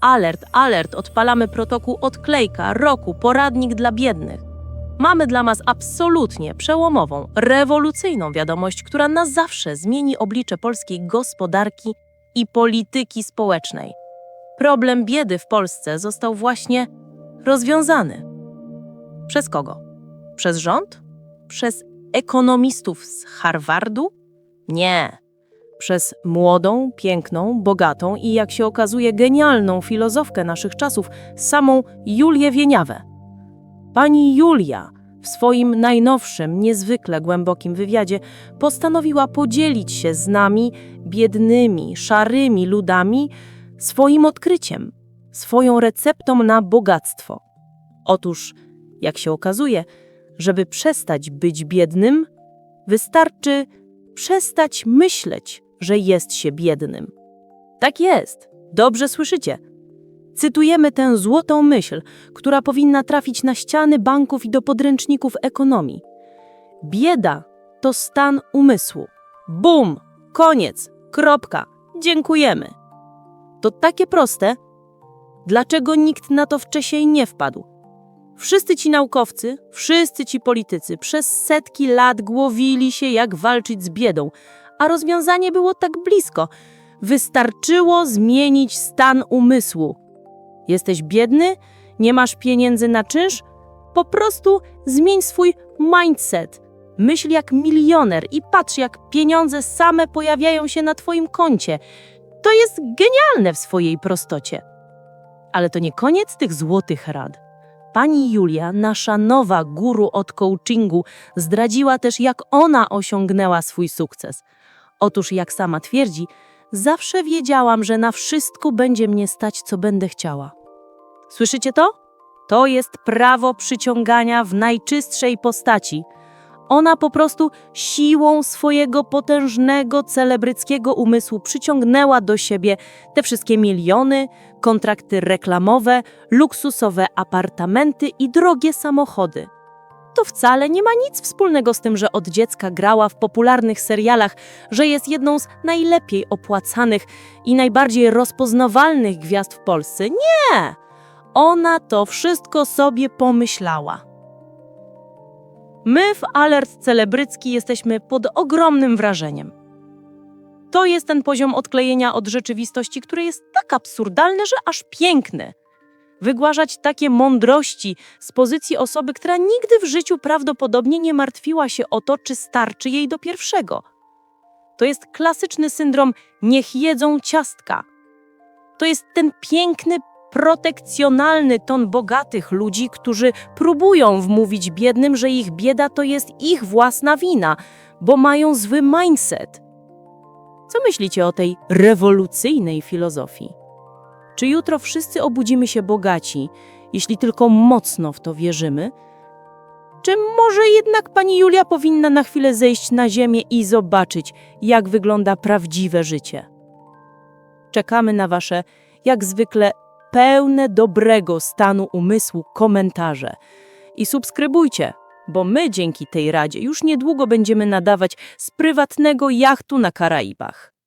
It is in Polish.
Alert, alert, odpalamy protokół odklejka, roku, poradnik dla biednych. Mamy dla Was absolutnie przełomową, rewolucyjną wiadomość, która na zawsze zmieni oblicze polskiej gospodarki i polityki społecznej. Problem biedy w Polsce został właśnie rozwiązany. Przez kogo? Przez rząd? Przez ekonomistów z Harvardu? Nie. Przez młodą, piękną, bogatą i jak się okazuje genialną filozofkę naszych czasów, samą Julię Wieniawę. Pani Julia w swoim najnowszym, niezwykle głębokim wywiadzie postanowiła podzielić się z nami, biednymi, szarymi ludami, swoim odkryciem, swoją receptą na bogactwo. Otóż, jak się okazuje, żeby przestać być biednym, wystarczy przestać myśleć, że jest się biednym. Tak jest, dobrze słyszycie. Cytujemy tę złotą myśl, która powinna trafić na ściany banków i do podręczników ekonomii. Bieda to stan umysłu. Bum! Koniec! Kropka! Dziękujemy. To takie proste. Dlaczego nikt na to wcześniej nie wpadł? Wszyscy ci naukowcy, wszyscy ci politycy przez setki lat głowili się, jak walczyć z biedą, a rozwiązanie było tak blisko. Wystarczyło zmienić stan umysłu. Jesteś biedny? Nie masz pieniędzy na czynsz? Po prostu zmień swój mindset. Myśl jak milioner i patrz, jak pieniądze same pojawiają się na Twoim koncie. To jest genialne w swojej prostocie. Ale to nie koniec tych złotych rad. Pani Julia, nasza nowa guru od coachingu, zdradziła też, jak ona osiągnęła swój sukces. Otóż, jak sama twierdzi, zawsze wiedziałam, że na wszystko będzie mnie stać, co będę chciała. Słyszycie to? To jest prawo przyciągania w najczystszej postaci. Ona po prostu siłą swojego potężnego, celebryckiego umysłu przyciągnęła do siebie te wszystkie miliony, kontrakty reklamowe, luksusowe apartamenty i drogie samochody. To wcale nie ma nic wspólnego z tym, że od dziecka grała w popularnych serialach, że jest jedną z najlepiej opłacanych i najbardziej rozpoznawalnych gwiazd w Polsce. Nie! Ona to wszystko sobie pomyślała. My w Alert Celebrycki jesteśmy pod ogromnym wrażeniem. To jest ten poziom odklejenia od rzeczywistości, który jest tak absurdalny, że aż piękny. Wygłażać takie mądrości z pozycji osoby, która nigdy w życiu prawdopodobnie nie martwiła się o to, czy starczy jej do pierwszego. To jest klasyczny syndrom niech jedzą ciastka. To jest ten piękny, protekcjonalny ton bogatych ludzi, którzy próbują wmówić biednym, że ich bieda to jest ich własna wina, bo mają zły mindset. Co myślicie o tej rewolucyjnej filozofii? Czy jutro wszyscy obudzimy się bogaci, jeśli tylko mocno w to wierzymy? Czy może jednak pani Julia powinna na chwilę zejść na ziemię i zobaczyć, jak wygląda prawdziwe życie? Czekamy na wasze, jak zwykle, pełne dobrego stanu umysłu komentarze. I subskrybujcie, bo my dzięki tej radzie już niedługo będziemy nadawać z prywatnego jachtu na Karaibach.